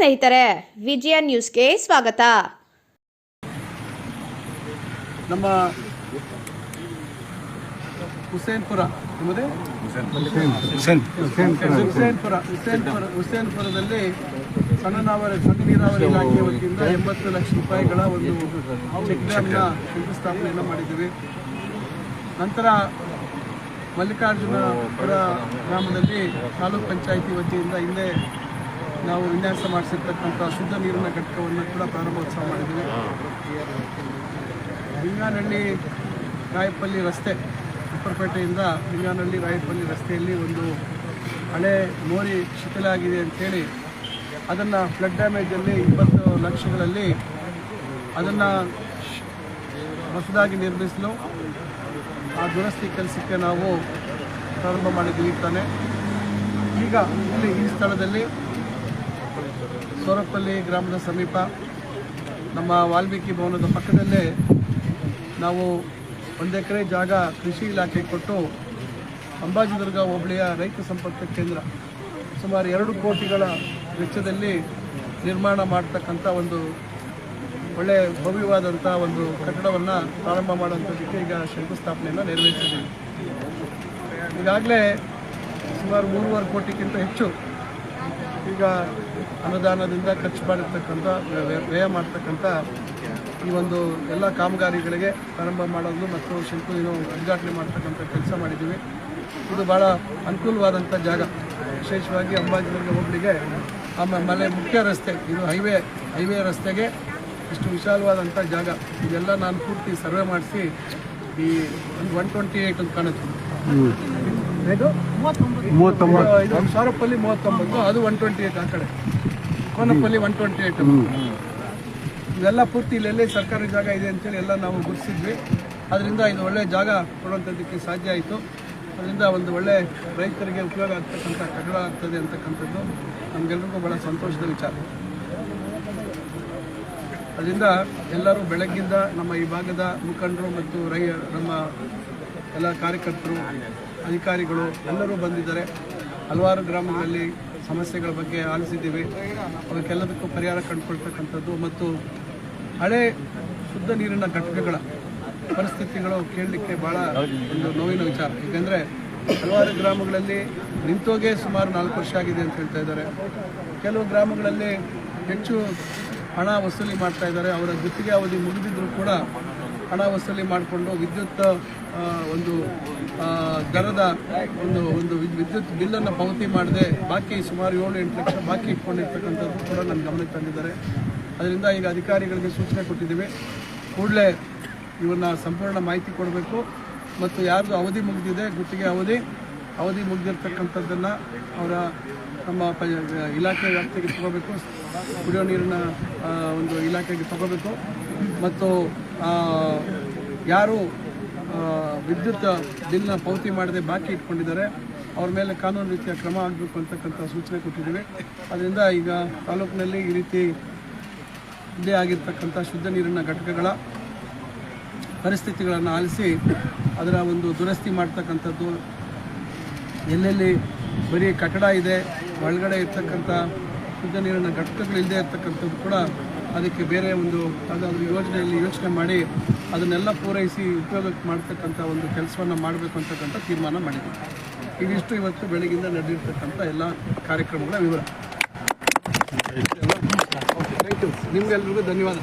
ಸ್ನೇಹಿತರೆ ವಿಜಯ ನ್ಯೂಸ್ಗೆ ಸ್ವಾಗತ. ನಮ್ಮ ಹುಸೇನ್ಪುರ ನಿಮ್ಮದೇ? ಹುಸೇನ್ಪುರ. ಹುಸೇನ್ಪುರ. ಹುಸೇನ್ಪುರದಲ್ಲಿ ಸಣ್ಣ ನಾವರ ಸಣ್ಣ ನೀರಾವರಿ ಇಲಾಖೆ ವತಿಯಿಂದ ಎಂಬತ್ತು ಲಕ್ಷ ರೂಪಾಯಿಗಳ ಒಂದು ಚೆಕ್ ಡ್ಯಾಮ್ನ ಶಂಕುಸ್ಥಾಪನೆಯನ್ನು ಮಾಡಿದ್ದೀವಿ. ನಂತರ ಮಲ್ಲಿಕಾರ್ಜುನಪುರ ಗ್ರಾಮದಲ್ಲಿ ತಾಲೂಕ್ ಪಂಚಾಯಿತಿ ವತಿಯಿಂದ ಹಿಂದೆ ನಾವು ವಿನ್ಯಾಸ ಮಾಡಿಸಿರ್ತಕ್ಕಂಥ ಶುದ್ಧ ನೀರಿನ ಘಟಕವನ್ನು ಕೂಡ ಪ್ರಾರಂಭೋತ್ಸವ ಮಾಡಿದ್ದೀವಿ. ಬಿಂಗಾನಹಳ್ಳಿ ರಾಯಪಲ್ಲಿ ರಸ್ತೆ ಉಪ್ಪರಪೇಟೆಯಿಂದ ಬಿಂಗಾನಹಳ್ಳಿ ರಾಯಪಲ್ಲಿ ರಸ್ತೆಯಲ್ಲಿ ಒಂದು ಹಳೆ ಮೋರಿ ಶಿಥಿಲ ಆಗಿದೆ ಅಂಥೇಳಿ ಅದನ್ನು ಫ್ಲಡ್ ಡ್ಯಾಮೇಜಲ್ಲಿ ಇಪ್ಪತ್ತು ಲಕ್ಷಗಳಲ್ಲಿ ಅದನ್ನು ಹೊಸದಾಗಿ ನಿರ್ಮಿಸಲು ಆ ದುರಸ್ತಿ ಕೆಲಸಕ್ಕೆ ನಾವು ಪ್ರಾರಂಭ ಮಾಡಿದ್ದೀವಿ ತಾನೆ. ಈಗ ಇಲ್ಲಿ ಈ ಸ್ಥಳದಲ್ಲಿ ಸೋರಪಲ್ಲಿ ಗ್ರಾಮದ ಸಮೀಪ ನಮ್ಮ ವಾಲ್ಮೀಕಿ ಭವನದ ಪಕ್ಕದಲ್ಲೇ ನಾವು ಒಂದು ಎಕರೆ ಜಾಗ ಕೃಷಿ ಇಲಾಖೆ ಕೊಟ್ಟು ಅಂಬಾಜಿದುರ್ಗ ಹೋಬಳಿಯ ರೈತ ಸಂಪರ್ಕ ಕೇಂದ್ರ ಸುಮಾರು ಎರಡು ಕೋಟಿಗಳ ವೆಚ್ಚದಲ್ಲಿ ನಿರ್ಮಾಣ ಮಾಡ್ತಕ್ಕಂಥ ಒಂದು ಒಳ್ಳೆ ಭವ್ಯವಾದಂಥ ಒಂದು ಕಟ್ಟಡವನ್ನು ಪ್ರಾರಂಭ ಮಾಡುವಂಥದ್ದಕ್ಕೆ ಈಗ ಶಂಕುಸ್ಥಾಪನೆಯನ್ನು ನೆರವೇರಿಸಿದ್ದೀವಿ. ಈಗಾಗಲೇ ಸುಮಾರು ಮೂರುವರೆ ಕೋಟಿಗಿಂತ ಹೆಚ್ಚು ಈಗ ಅನುದಾನದಿಂದ ಖರ್ಚು ಮಾಡಿರ್ತಕ್ಕಂಥ ವ್ಯ- ವ್ಯಯ ಮಾಡ್ತಕ್ಕಂಥ ಈ ಒಂದು ಎಲ್ಲ ಕಾಮಗಾರಿಗಳಿಗೆ ಪ್ರಾರಂಭ ಮಾಡೋದು ಮತ್ತು ಶಿಲ್ಪು ಏನು ಉದ್ಘಾಟನೆ ಮಾಡ್ತಕ್ಕಂಥ ಕೆಲಸ ಮಾಡಿದ್ದೀವಿ. ಇದು ಭಾಳ ಅನುಕೂಲವಾದಂಥ ಜಾಗ. ವಿಶೇಷವಾಗಿ ಅಂಬಾಜಿನಗರ ಹೋಬಳಿಗೆ ಆಮೇಲೆ ಮುಖ್ಯ ರಸ್ತೆ, ಇದು ಹೈವೇ ಹೈವೇ ರಸ್ತೆಗೆ ಇಷ್ಟು ವಿಶಾಲವಾದಂಥ ಜಾಗ. ಇದೆಲ್ಲ ನಾನು ಪೂರ್ತಿ ಸರ್ವೆ ಮಾಡಿಸಿ ಈ ಒಂದು ಒನ್ ಟ್ವೆಂಟಿ ಏಯ್ಟ್ ಅಂತ ಕಾಣುತ್ತೆ. ಮೂವತ್ತೊಂಬತ್ತು. ಇದು ಸಾರಪ್ಪಲ್ಲಿ ಮೂವತ್ತೊಂಬತ್ತು ಅದು ಒನ್ ಟ್ವೆಂಟಿ ಏಟ್ ಆ ಕಡೆ. ಕೋನಪ್ಪಲ್ಲಿ ಒನ್ ಟ್ವೆಂಟಿ ಏಟ್ ಇದೆಲ್ಲ ಪೂರ್ತಿ ಇಲ್ಲೆಲ್ಲೇ ಸರ್ಕಾರಿ ಜಾಗ ಇದೆ ಅಂತೇಳಿ ಎಲ್ಲ ನಾವು ಗುರುತಿಸಿದ್ವಿ. ಅದರಿಂದ ಇದು ಒಳ್ಳೆ ಜಾಗ ಕೊಡುವಂಥದ್ದಕ್ಕೆ ಸಾಧ್ಯ ಆಯಿತು. ಅದರಿಂದ ಒಂದು ಒಳ್ಳೆ ರೈತರಿಗೆ ಉಪಯೋಗ ಆಗ್ತಕ್ಕಂಥ ಕಟ್ಟಡ ಆಗ್ತದೆ ಅಂತಕ್ಕಂಥದ್ದು ನಮಗೆಲ್ರಿಗೂ ಭಾಳ ಸಂತೋಷದ ವಿಚಾರ. ಅದರಿಂದ ಎಲ್ಲರೂ ಬೆಳಗ್ಗಿಂದ ನಮ್ಮ ಈ ಭಾಗದ ಮುಖಂಡರು ಮತ್ತು ರೈ ನಮ್ಮ ಎಲ್ಲ ಕಾರ್ಯಕರ್ತರು ಅಧಿಕಾರಿಗಳು ಎಲ್ಲರೂ ಬಂದಿದ್ದಾರೆ. ಹಲವಾರು ಗ್ರಾಮಗಳಲ್ಲಿ ಸಮಸ್ಯೆಗಳ ಬಗ್ಗೆ ಆಲಿಸಿದ್ದೀವಿ. ಅವಕ್ಕೆಲ್ಲದಕ್ಕೂ ಪರಿಹಾರ ಕಂಡುಕೊಳ್ತಕ್ಕಂಥದ್ದು ಮತ್ತು ಹಳೆ ಶುದ್ಧ ನೀರಿನ ಘಟಕಗಳ ಪರಿಸ್ಥಿತಿಗಳು ಕೇಳಲಿಕ್ಕೆ ಭಾಳ ಒಂದು ನೋವಿನ ವಿಚಾರ. ಏಕೆಂದರೆ ಹಲವಾರು ಗ್ರಾಮಗಳಲ್ಲಿ ನಿಂತೋಗೆ ಸುಮಾರು ನಾಲ್ಕು ವರ್ಷ ಆಗಿದೆ ಅಂತ ಹೇಳ್ತಾ ಇದ್ದಾರೆ. ಕೆಲವು ಗ್ರಾಮಗಳಲ್ಲಿ ಹೆಚ್ಚು ಹಣ ವಸೂಲಿ ಮಾಡ್ತಾ ಇದ್ದಾರೆ. ಅವರ ಗುತ್ತಿಗೆ ಅವಧಿ ಮುಗಿದಿದ್ರು ಕೂಡ ಹಣ ವಸೂಲಿ ಮಾಡಿಕೊಂಡು ವಿದ್ಯುತ್ ಒಂದು ದರದ ಒಂದು ಒಂದು ವಿದ್- ವಿದ್ಯುತ್ ಬಿಲ್ಲನ್ನು ಪಾವತಿ ಮಾಡದೆ ಬಾಕಿ ಸುಮಾರು ಏಳು ಎಂಟು ಲಕ್ಷ ಬಾಕಿ ಇಟ್ಕೊಂಡಿರ್ತಕ್ಕಂಥದ್ದು ಕೂಡ ನನ್ನ ಗಮನಕ್ಕೆ ತಂದಿದ್ದಾರೆ. ಅದರಿಂದ ಈಗ ಅಧಿಕಾರಿಗಳಿಗೆ ಸೂಚನೆ ಕೊಟ್ಟಿದ್ದೀವಿ. ಕೂಡಲೇ ಇವನ್ನ ಸಂಪೂರ್ಣ ಮಾಹಿತಿ ಕೊಡಬೇಕು. ಮತ್ತು ಯಾರ್ದು ಅವಧಿ ಮುಗಿದಿದೆ, ಗುತ್ತಿಗೆ ಅವಧಿ ಅವಧಿ ಮುಗಿದಿರ್ತಕ್ಕಂಥದ್ದನ್ನು ಅವರ ನಮ್ಮ ಇಲಾಖೆ ವ್ಯಾಪ್ತಿಗೆ ತಗೋಬೇಕು. ಕುಡಿಯೋ ನೀರಿನ ಒಂದು ಇಲಾಖೆಗೆ ತಗೋಬೇಕು. ಮತ್ತು ಯಾರು ವಿದ್ಯುತ್ ಬಿಲ್ನ ಪಾವತಿ ಮಾಡದೆ ಬಾಕಿ ಇಟ್ಕೊಂಡಿದ್ದಾರೆ. ಅವ್ರ ಮೇಲೆ ಕಾನೂನು ರೀತಿಯ ಕ್ರಮ ಆಗಬೇಕು ಅಂತಕ್ಕಂಥ ಸೂಚನೆ ಕೊಟ್ಟಿದ್ದೀವಿ. ಅದರಿಂದ ಈಗ ತಾಲೂಕಿನಲ್ಲಿ ಈ ರೀತಿ ಇದೇ ಆಗಿರ್ತಕ್ಕಂಥ ಶುದ್ಧ ನೀರಿನ ಘಟಕಗಳ ಪರಿಸ್ಥಿತಿಗಳನ್ನು ಆಲಿಸಿ ಅದರ ಒಂದು ದುರಸ್ತಿ ಮಾಡ್ತಕ್ಕಂಥದ್ದು. ಎಲ್ಲೆಲ್ಲಿ ಬರೀ ಕಟ್ಟಡ ಇದೆ, ಒಳಗಡೆ ಇರ್ತಕ್ಕಂಥ ಶುದ್ಧ ನೀರಿನ ಘಟಕಗಳಿಲ್ಲದೆ ಇರ್ತಕ್ಕಂಥದ್ದು ಕೂಡ ಅದಕ್ಕೆ ಬೇರೆ ಒಂದು ಯಾವುದಾದ್ರೂ ಯೋಜನೆಯಲ್ಲಿ ಯೋಚನೆ ಮಾಡಿ ಅದನ್ನೆಲ್ಲ ಪೂರೈಸಿ ಉಪಯೋಗಕ್ಕೆ ಮಾಡ್ತಕ್ಕಂಥ ಒಂದು ಕೆಲಸವನ್ನು ಮಾಡಬೇಕು ಅಂತಕ್ಕಂಥ ತೀರ್ಮಾನ ಮಾಡಿದ್ದೀವಿ ಇದಿಷ್ಟು ಇವತ್ತು ಬೆಳಗಿಂದ ನಡೆದಿರ್ತಕ್ಕಂಥ ಎಲ್ಲ ಕಾರ್ಯಕ್ರಮಗಳ ವಿವರ. ನಿಮ್ಗೆಲ್ರಿಗೂ ಧನ್ಯವಾದ.